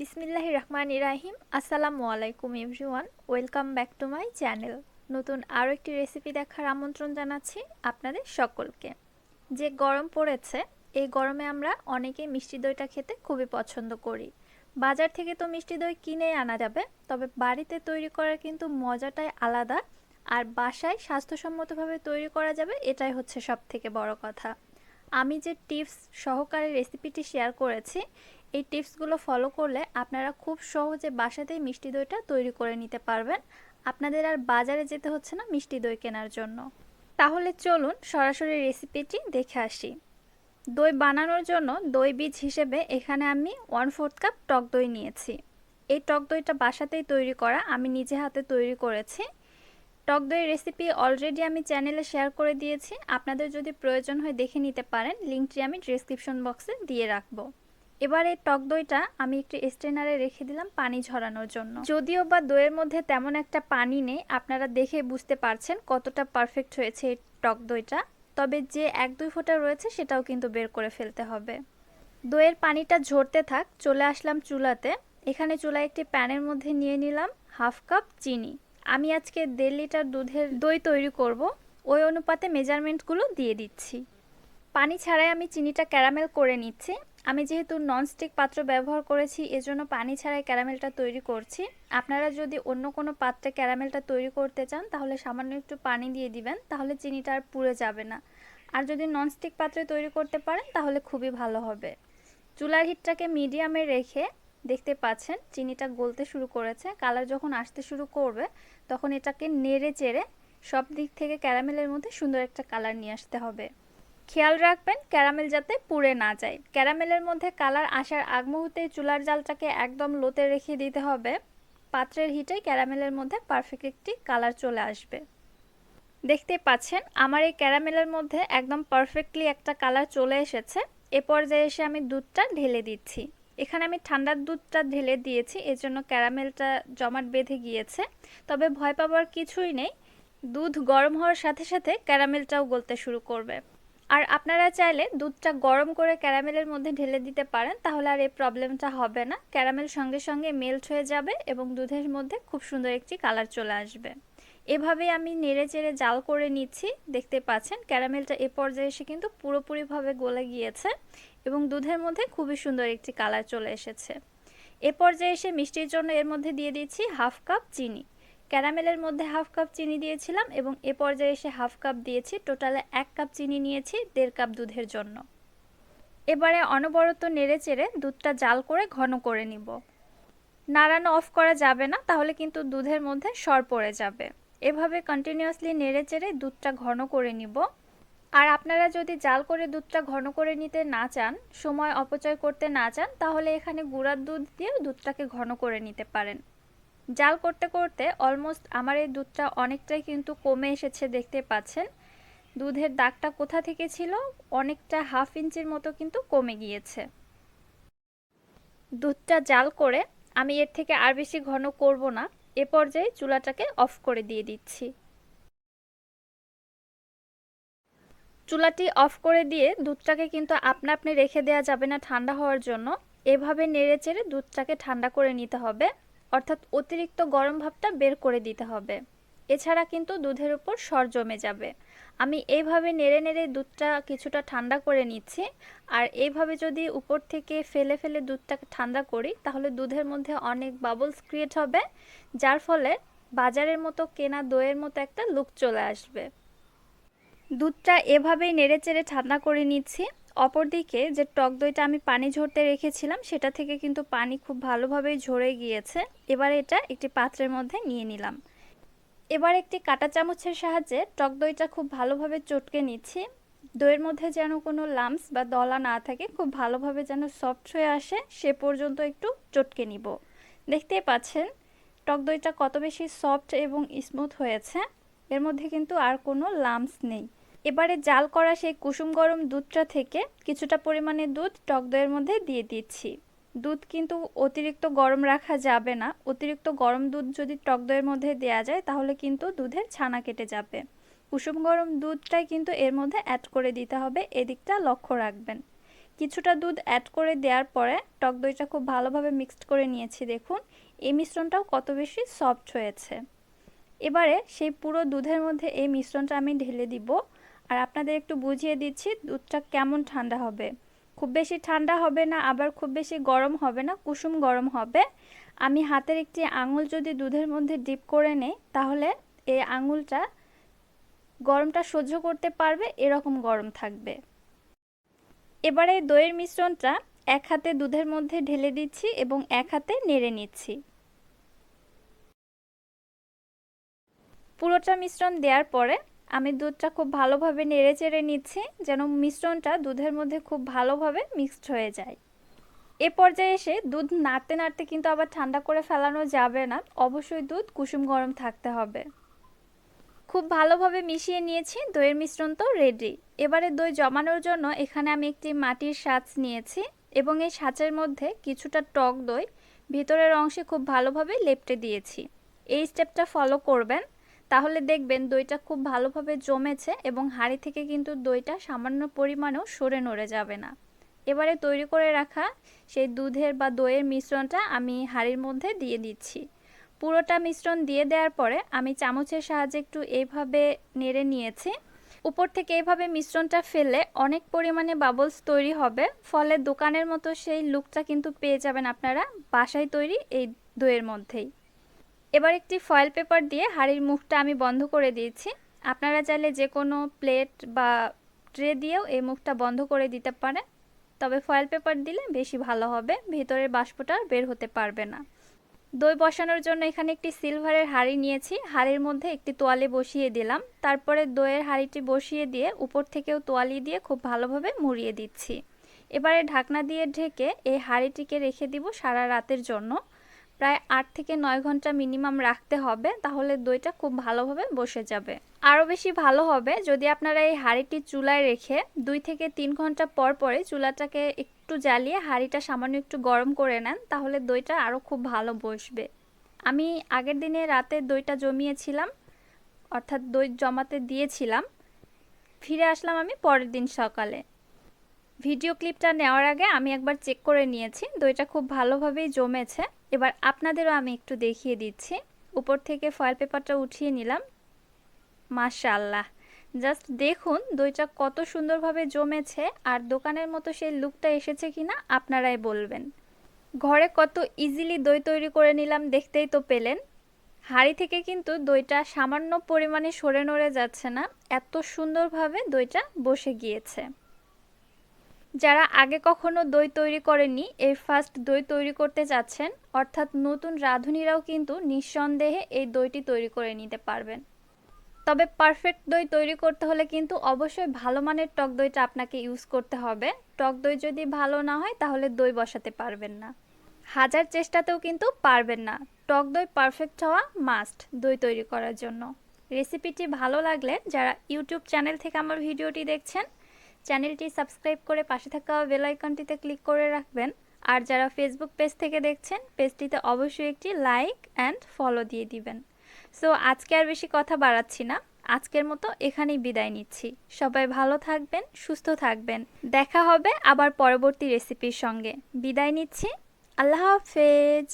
বিসমিল্লাহ রহমান ইরাহিম আসসালামু আলাইকুম everyone. Welcome back to my channel. নতুন আরও একটি রেসিপি দেখার আমন্ত্রণ জানাচ্ছি আপনাদের সকলকে। যে গরম পড়েছে, এই গরমে আমরা অনেকেই মিষ্টি দইটা খেতে খুবই পছন্দ করি। বাজার থেকে তো মিষ্টি দই কিনে আনা যাবে, তবে বাড়িতে তৈরি করার কিন্তু মজাটাই আলাদা। আর বাসায় স্বাস্থ্যসম্মতভাবে তৈরি করা যাবে, এটাই হচ্ছে সব থেকে বড় কথা। আমি যে টিপস সহকারে রেসিপিটি শেয়ার করেছি, এই টিপসগুলো ফলো করলে আপনারা খুব সহজে বাসাতেই মিষ্টি দইটা তৈরি করে নিতে পারবেন। আপনাদের আর বাজারে যেতে হচ্ছে না মিষ্টি দই কেনার জন্য। তাহলে চলুন সরাসরি রেসিপিটি দেখে আসি। দই বানানোর জন্য দই বীজ হিসেবে এখানে আমি ওয়ান ফোর্থ কাপ টক দই নিয়েছি। এই টক দইটা বাসাতেই তৈরি করা আমি নিজে হাতে তৈরি করেছি। টক দইয়ের রেসিপি অলরেডি আমি চ্যানেলে শেয়ার করে দিয়েছি। আপনাদের যদি প্রয়োজন হয় দেখে নিতে পারেন। লিঙ্কটি আমি ডিসক্রিপশন বক্সে দিয়ে রাখব। এবার এই টক দইটা আমি একটি স্ট্রেনারে রেখে দিলাম পানি ঝরানোর জন্য। যদিও বা দইয়ের মধ্যে তেমন একটা পানি নেই, আপনারা দেখে বুঝতে পারছেন কতটা পারফেক্ট হয়েছে এই টক দইটা। তবে যে এক দুই ফোঁটা রয়েছে সেটাও কিন্তু বের করে ফেলতে হবে। দইয়ের পানিটা ঝরতে থাক, চলে আসলাম চুলাতে। এখানে চুলায় একটি প্যানের মধ্যে নিয়ে নিলাম হাফ কাপ চিনি। আমি আজকে দেড় লিটার দুধের দই তৈরি করব। ওই অনুপাতে মেজারমেন্টগুলো দিয়ে দিচ্ছি। পানি ছাড়াই আমি চিনিটা ক্যারামেল করে নিচ্ছি। আমি যেহেতু ননস্টিক পাত্র ব্যবহার করেছি, এজন্য পানি ছাড়াই ক্যারামেলটা তৈরি করছি। আপনারা যদি অন্য কোনো পাত্রে ক্যারামেলটা তৈরি করতে চান, তাহলে সামান্য একটু পানি দিয়ে দিবেন, তাহলে চিনিটা আর পুড়ে যাবে না। আর যদি ননস্টিক পাত্রে তৈরি করতে পারেন, তাহলে খুবই ভালো হবে। চুলার হিটটাকে মিডিয়ামে রেখে দেখতে পাচ্ছেন, চিনিটা গলতে শুরু করেছে। কালার যখন আসতে শুরু করবে, তখন এটাকে নেড়ে চেড়ে সব দিক থেকে ক্যারামেলের মধ্যে সুন্দর একটা কালার নিয়ে আসতে হবে। খেয়াল রাখবেন, ক্যারামেল যাতে পুড়ে না যায়। ক্যারামেলের মধ্যে কালার আসার আগ মুহূর্তে চুলার জালটাকে একদম লোতে রেখে দিতে হবে। পাত্রের হিটে ক্যারামেলের মধ্যে পারফেক্ট একটি কালার চলে আসবে। দেখতে পাচ্ছেন, আমার এই ক্যারামেলের মধ্যে একদম পারফেক্টলি একটা কালার চলে এসেছে। এ পর্যায়ে এসে আমি দুধটা ঢেলে দিচ্ছি। এখানে আমি ঠান্ডার দুধটা ঢেলে দিয়েছি, এজন্য ক্যারামেলটা জমাট বেঁধে গিয়েছে। তবে ভয় পাবার কিছুই নেই, দুধ গরম হওয়ার সাথে সাথে ক্যারামেলটাও গলতে শুরু করবে। আর আপনারা চাইলে দুধটা গরম করে ক্যারামেলের মধ্যে ঢেলে দিতে পারেন, তাহলে আর এই প্রবলেমটা হবে না। ক্যারামেল সঙ্গে সঙ্গে মেল্ট হয়ে যাবে এবং দুধের মধ্যে খুব সুন্দর একটি কালার চলে আসবে। এভাবে আমি নেড়ে চেড়ে জাল করে নিচ্ছি। দেখতে পাচ্ছেন, ক্যারামেলটা এ পর্যায়ে এসে কিন্তু পুরোপুরিভাবে গলে গিয়েছে এবং দুধের মধ্যে খুবই সুন্দর একটি কালার চলে এসেছে। এ পর্যায়ে এসে মিষ্টির জন্য এর মধ্যে দিয়ে দিচ্ছি হাফ কাপ চিনি। ক্যারামেলের মধ্যে হাফ কাপ চিনি দিয়েছিলাম এবং এ পর্যায়ে এসে হাফ কাপ দিয়েছি, টোটালে এক কাপ চিনি নিয়েছি দেড় কাপ দুধের জন্য। এবারে অনবরত নেড়ে চেড়ে দুধটা জাল করে ঘন করে নিব। নাড়ানো অফ করা যাবে না, তাহলে কিন্তু দুধের মধ্যে সর পড়ে যাবে। এভাবে কন্টিনিউয়াসলি নেড়ে চেড়ে দুধটা ঘন করে নিব। আর আপনারা যদি জাল করে দুধটা ঘন করে নিতে না চান, সময় অপচয় করতে না চান, তাহলে এখানে গুঁড়ার দুধ দিয়েও দুধটাকে ঘন করে নিতে পারেন। জাল করতে করতে অলমোস্ট আমার এই দুধটা অনেকটাই কিন্তু কমে এসেছে দেখতে পাচ্ছেন। দুধের দাগটা কোথা থেকে ছিল? অনেকটা হাফ ইঞ্চির মতো কিন্তু কমে গিয়েছে। দুধটা জাল করে আমি এর থেকে আর বেশি ঘন করব না। এ পর্যায়ে চুলাটাকে অফ করে দিয়ে দিচ্ছি। চুলাটি অফ করে দিয়ে দুধটাকে কিন্তু আপনা আপনি রেখে দেওয়া যাবে না ঠান্ডা হওয়ার জন্য। এভাবে নেড়ে চেড়ে দুধটাকে ঠান্ডা করে নিতে হবে। অর্থাৎ অতিরিক্ত গরম ভাবটা বের করে দিতে হবে। এছাড়া কিন্তু দুধের উপর সর জমে যাবে। আমি এইভাবে নেড়ে নেড়ে দুধটা কিছুটা ঠান্ডা করে নিচ্ছি। আর এইভাবে যদি উপর থেকে ফেলে ফেলে দুধটাকে ঠান্ডা করি, তাহলে দুধের মধ্যে অনেক বাবলস ক্রিয়েট হবে, যার ফলে বাজারের মতো কেনা দইয়ের মতো একটা লুক চলে আসবে। দুধটা এভাবেই নেড়ে চেড়ে ঠান্ডা করে নিচ্ছি। অপরদিকে যে টক দইটা আমি পানি ঝরতে রেখেছিলাম, সেটা থেকে কিন্তু পানি খুব ভালোভাবেই ঝরে গিয়েছে। এবার এটা একটি পাত্রের মধ্যে নিয়ে নিলাম। এবার একটি কাটা চামচের সাহায্যে টক দইটা খুব ভালোভাবে চটকে নিচ্ছি। দইয়ের মধ্যে যেন কোনো লামস বা দলা না থাকে, খুব ভালোভাবে যেন সফট হয়ে আসে, সে পর্যন্ত একটু চটকে নিব। দেখতেই পাচ্ছেন, টক দইটা কত বেশি সফট এবং স্মুথ হয়েছে। এর মধ্যে কিন্তু আর কোনো লামস নেই। এবারে জাল করা সেই কুসুম গরম দুধটা থেকে কিছুটা পরিমাণে দুধ টক দইয়ের মধ্যে দিয়ে দিচ্ছি। দুধ কিন্তু অতিরিক্ত গরম রাখা যাবে না। অতিরিক্ত গরম দুধ যদি টক দইয়ের মধ্যে দেওয়া যায়, তাহলে কিন্তু দুধের ছানা কেটে যাবে। কুসুম গরম দুধটাই কিন্তু এর মধ্যে অ্যাড করে দিতে হবে, এদিকটা লক্ষ্য রাখবেন। কিছুটা দুধ অ্যাড করে দেওয়ার পরে টক দইটা খুব ভালোভাবে মিক্সড করে নিয়েছি, দেখুন। এই মিশ্রণটাও কত বেশি সফট হয়েছে। এবারে সেই পুরো দুধের মধ্যে এই মিশ্রণটা আমি ঢেলে দিব। আর আপনাদের একটু বুঝিয়ে দিচ্ছি দুধটা কেমন ঠান্ডা হবে। খুব বেশি ঠান্ডা হবে না, আবার খুব বেশি গরম হবে না, কুসুম গরম হবে। আমি হাতের একটি আঙুল যদি দুধের মধ্যে ডিপ করে নেই, তাহলে এই আঙুলটা গরমটা সহ্য করতে পারবে, এরকম গরম থাকবে। এবারে দইয়ের মিশ্রণটা এক হাতে দুধের মধ্যে ঢেলে দিচ্ছি এবং এক হাতে নেড়ে নিচ্ছি। পুরোটা মিশ্রণ দেওয়ার পরে আমি দুধটা খুব ভালোভাবে নেড়ে চেড়ে নিচ্ছি, যেন মিশ্রণটা দুধের মধ্যে খুব ভালোভাবে মিক্সড হয়ে যায়। এ পর্যায়ে এসে দুধ নাড়তে নাড়তে কিন্তু আবার ঠান্ডা করে ফেলানো যাবে না, অবশ্যই দুধ কুসুম গরম থাকতে হবে। খুব ভালোভাবে মিশিয়ে নিয়েছি, দইয়ের মিশ্রণ তো রেডি এবারে দই জমানোর জন্য এখানে আমি একটি মাটির সাঁচ নিয়েছি এবং এই সাঁচের মধ্যে কিছুটা টক দই, ভিতরের অংশে খুব ভালোভাবে লেপটে দিয়েছি। এই স্টেপটা ফলো করবেন। তাহলে দেখবেন দইটা খুব ভালোভাবে জমেছে এবং হাঁড়ি থেকে কিন্তু দইটা সামান্য পরিমাণেও সরে নড়ে যাবে না। এবারে তৈরি করে রাখা সেই দুধের বা দইয়ের মিশ্রণটা আমি হাঁড়ির মধ্যে দিয়ে দিচ্ছি। পুরোটা মিশ্রণ দিয়ে দেওয়ার পরে আমি চামচের সাহায্যে একটু এইভাবে নেড়ে নিয়েছি। উপর থেকে এইভাবে মিশ্রণটা ফেলে অনেক পরিমাণে বাবলস তৈরি হবে। ফলে দোকানের মতো সেই লুকটা কিন্তু পেয়ে যাবেন আপনারা বাসায় তৈরি এই দইয়ের মধ্যেই। এবার একটি ফয়েল পেপার দিয়ে হাঁড়ির মুখটা আমি বন্ধ করে দিয়েছি। আপনারা চাইলে যে কোনো প্লেট বা ট্রে দিয়েও এই মুখটা বন্ধ করে দিতে পারেন। তবে ফয়েল পেপার দিলে বেশি ভালো হবে, ভিতরের বাষ্পটা বের হতে পারবে না। দই বসানোর জন্য এখানে একটি সিলভারের হাঁড়ি নিয়েছি। হাঁড়ির মধ্যে একটি তোয়ালে বসিয়ে দিলাম। তারপরে দইয়ের হাঁড়িটি বসিয়ে দিয়ে উপর থেকেও তোয়ালি দিয়ে খুব ভালোভাবে মুড়িয়ে দিচ্ছি। এবারে ঢাকনা দিয়ে ঢেকে এই হাঁড়িটিকে রেখে দিব সারা রাতের জন্য। প্রায় আট থেকে নয় ঘণ্টা মিনিমাম রাখতে হবে, তাহলে দইটা খুব ভালোভাবে বসে যাবে। আরও বেশি ভালো হবে যদি আপনারা এই হাঁড়িটি চুলায় রেখে দুই থেকে তিন ঘণ্টা পর পরে চুলাটাকে একটু জ্বালিয়ে হাঁড়িটা সামান্য একটু গরম করে নেন, তাহলে দইটা আরও খুব ভালো বসবে। আমি আগের দিনে রাতে দইটা জমিয়েছিলাম, অর্থাৎ দই জমাতে দিয়েছিলাম। ফিরে আসলাম আমি পরের দিন সকালে। ভিডিও ক্লিপটা নেওয়ার আগে আমি একবার চেক করে নিয়েছি। দইটা খুব ভালোভাবেই জমেছে। এবার আপনাদেরও আমি একটু দেখিয়ে দিচ্ছি। উপর থেকে ফয়েল পেপারটা উঠিয়ে নিলাম। মাশাল্লাহ জাস্ট দেখুন দইটা কত সুন্দরভাবে জমেছে আর দোকানের মতো সেই লুকটা এসেছে কিনা আপনারাই বলবেন। ঘরে কত ইজিলি দই তৈরি করে নিলাম দেখতেই তো পেলেন। হাঁড়ি থেকে কিন্তু দইটা সামান্য পরিমাণে সরে নড়ে যাচ্ছে না। এত সুন্দরভাবে দইটা বসে গিয়েছে। যারা আগে কখনো দই তৈরি করেননি, এই ফার্স্ট দই তৈরি করতে যাচ্ছেন, অর্থাৎ নতুন রাঁধুনিরাও কিন্তু নিঃসন্দেহে এই দইটি তৈরি করে নিতে পারবেন। তবে পারফেক্ট দই তৈরি করতে হলে কিন্তু অবশ্যই ভালো মানের টক দইটা আপনাকে ইউজ করতে হবে। টক দই যদি ভালো না হয়, তাহলে দই বসাতে পারবেন না। হাজার চেষ্টাতেও কিন্তু পারবেন না। টক দই পারফেক্ট হওয়া মাস্ট দই তৈরি করার জন্য। রেসিপিটি ভালো লাগলে যারা ইউটিউব চ্যানেল থেকে আমার ভিডিওটি দেখছেন চ্যানেলটি সাবস্ক্রাইব করে পাশে থাকা বেল আইকনটিতে ক্লিক করে রাখবেন। আর যারা ফেসবুক পেজ থেকে দেখছেন পেজটিতে অবশ্যই একটি লাইক অ্যান্ড ফলো দিয়ে দিবেন। সো আজকে আর বেশি কথা বাড়াচ্ছি না। আজকের মতো এখানেই বিদায় নিচ্ছি। সবাই ভালো থাকবেন, সুস্থ থাকবেন। দেখা হবে আবার পরবর্তী রেসিপির সঙ্গে। বিদায় নিচ্ছি। আল্লাহ হাফেজ।